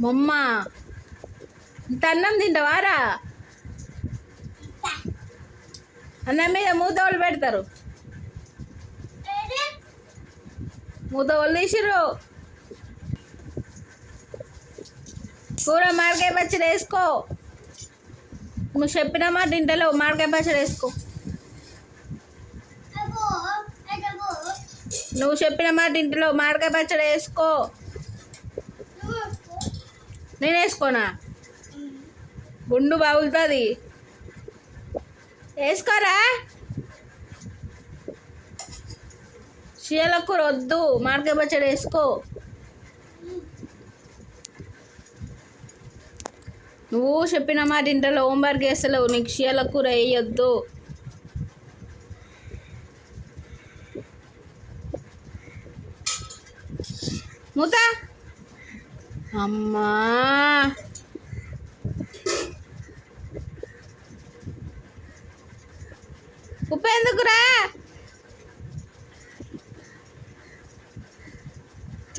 మొమ్మ ఇంత అన్నం తింటావారా? అన్నం మీద మూతోళ్ళు పెడతారు. మూత వాళ్ళు తీసిర్రు. కూర మామిడికాయ పచ్చడి వేసుకో. నువ్వు చెప్పిన మాట ఇంటలో మామిడికాయ పచ్చడి వేసుకో. నువ్వు చెప్పిన మాట ఇంటిలో మామిడికాయ పచ్చడి వేసుకో. నేను వేసుకోనా? గుండు బాగులుతుంది వేసుకోరా? చీల కూర వద్దు మామిడికాయ పచ్చడి వేసుకో. నువ్వు చెప్పిన మాట ఇంటలో హోంవర్క్ వేస్తలేవు నీకు చీల కూర వేయొద్దు. మూత. అమ్మా. ఉప్పు ఎందుకురా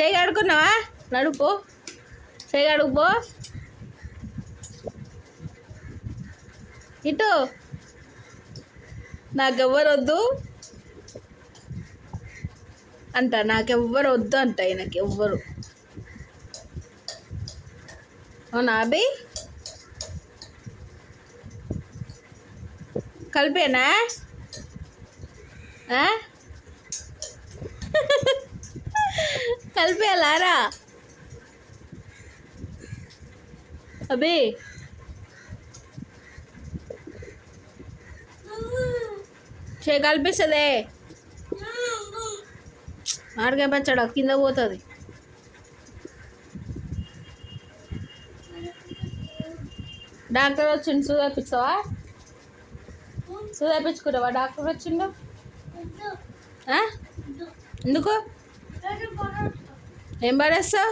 చేయి కడుక్కున్నావా? నడుపు. చేయి కడుపుపో ఇటు. నాకు వద్దు అంట. నాకెవ్వరు వద్దు అంట ఆయనకి ఎవ్వరు అవునా అభి? కలిపేనా? ఆ? కలిపేయాలారా అభి? చే కల్పిస్తుందే. మామిడికాయ పచ్చడి కింద పోతుంది. డాక్టర్ వచ్చిండు చూపించావా చూపించుకుంటావా డాక్టర్ వచ్చిండు? ఎందుకు? ఏం పడేస్తావు?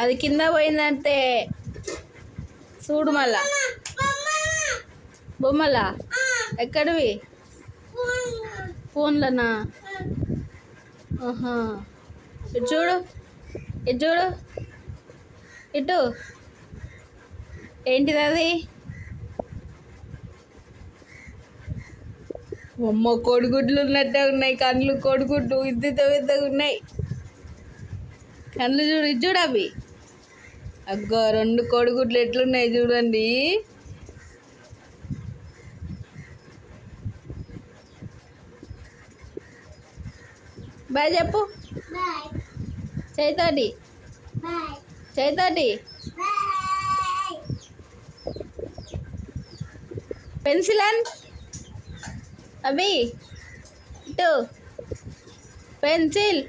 అది కింద పోయిందంటే చూడు మళ్ళా బొమ్మలా? ఎక్కడివి? ఫోన్లనా? ఇటు చూడు. ఇటు చూడు. ఇటు. ఏంటిది అది? అమ్మ కోడిగుడ్లు ఉన్నట్టే ఉన్నాయి. కళ్ళు కోడిగుడ్లు ఇద్దరు పెద్దగా ఉన్నాయి. కళ్ళు చూడు ఇది చూడు అవి. అగ్గో రెండు కోడిగుడ్లు ఎట్లున్నాయి చూడండి. బాయ్ చెప్పు చేతోటి చేతోటి పెన్సిల్ అన్ అవి ఇటు పెన్సిల్